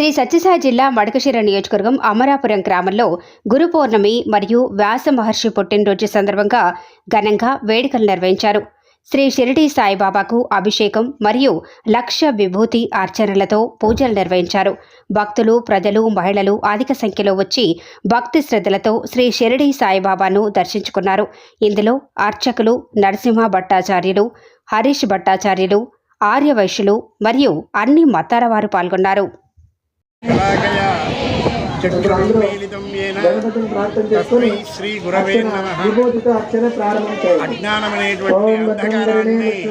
శ్రీ సత్యసాయి జిల్లా మడకశిర నియోజకవర్గం అమరాపురం గ్రామంలో గురు పౌర్ణమి మరియు వ్యాస మహర్షి పుట్టినరోజు సందర్భంగా ఘనంగా వేడుకలు నిర్వహించారు. శ్రీ షిరిడి సాయిబాబాకు అభిషేకం మరియు లక్ష విభూతి అర్చనలతో పూజలు నిర్వహించారు. భక్తులు ప్రజలు మహిళలు అధిక సంఖ్యలో వచ్చి భక్తి శ్రద్ధలతో శ్రీ షిరిడి సాయిబాబాను దర్శించుకున్నారు. ఇందులో అర్చకులు నరసింహ భట్టాచార్యులు హరీష్ భట్టాచార్యులు ఆర్యవైశ్యులు మరియు అన్ని మతాల వారు పాల్గొన్నారు. శ్రీ గురవే అజ్ఞానమనేటువంటి అంధకారాన్ని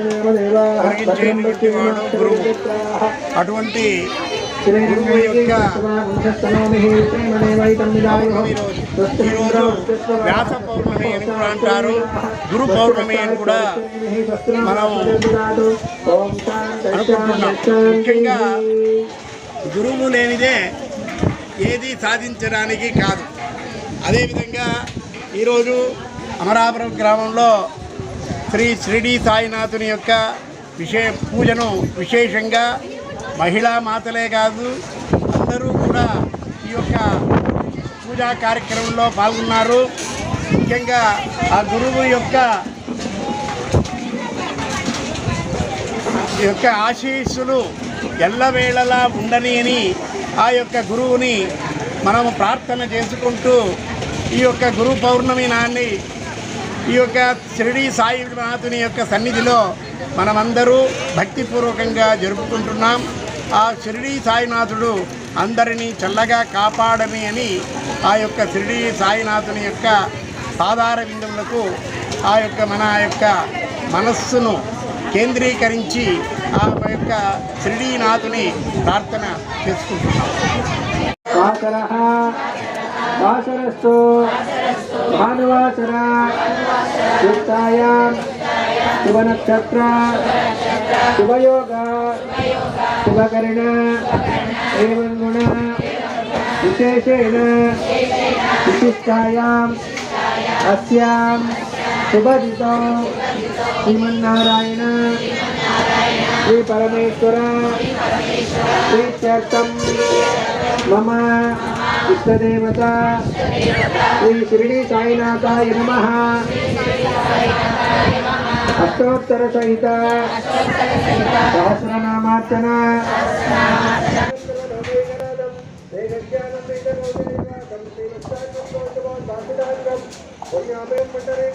గురువు అటువంటి యొక్క ఈరోజు వ్యాస పౌర్ణమి అని కూడా అంటారు గురు పౌర్ణమి అని కూడా మనం అనుకుంటున్నాం ముఖ్యంగా గురువు లేనిదే ఏది సాధించడానికి కాదు. అదేవిధంగా ఈరోజు అమరాపురం గ్రామంలో శ్రీ షిరిడి సాయినాథుని యొక్క విశే పూజను విశేషంగా మహిళా మాతలే కాదు అందరూ కూడా ఈ యొక్క పూజా కార్యక్రమంలో పాల్గొన్నారు. ముఖ్యంగా ఆ గురువు యొక్క ఈ యొక్క ఆశీస్సులు ఎల్లవేళలా ఉండని అని ఆ యొక్క గురువుని మనము ప్రార్థన చేసుకుంటూ ఈ యొక్క గురు పౌర్ణమి నాన్ని ఈ యొక్క షిరిడి సాయినాథుని యొక్క సన్నిధిలో మనమందరూ భక్తిపూర్వకంగా జరుపుకుంటున్నాం. ఆ షిరిడి సాయినాథుడు అందరినీ చల్లగా కాపాడని అని ఆ యొక్క షిరిడి సాయినాథుని యొక్క సాధార బిందువులకు ఆ యొక్క మన యొక్క మనస్సును కేంద్రీకరించి ఆ యొక్క శ్రీనాథుని ప్రార్థన చేసుకుంటున్నాం. వాసరः భానువాసర యుక్తాయాం శుభనక్షత్ర శుభయోగ శుభకరణ ఏవం విశేషేణ విశిష్టాయాం అస్యాం सुभजितो, श्रीमन्नारायण, श्री परमेश्वर प्रीत्यर्थम मम इष्टदेवता श्री शिरडी साईनाथाय नमः। अष्टोत्तरसहित, सहस्रनामार्चना। पुण्यामेव पटरे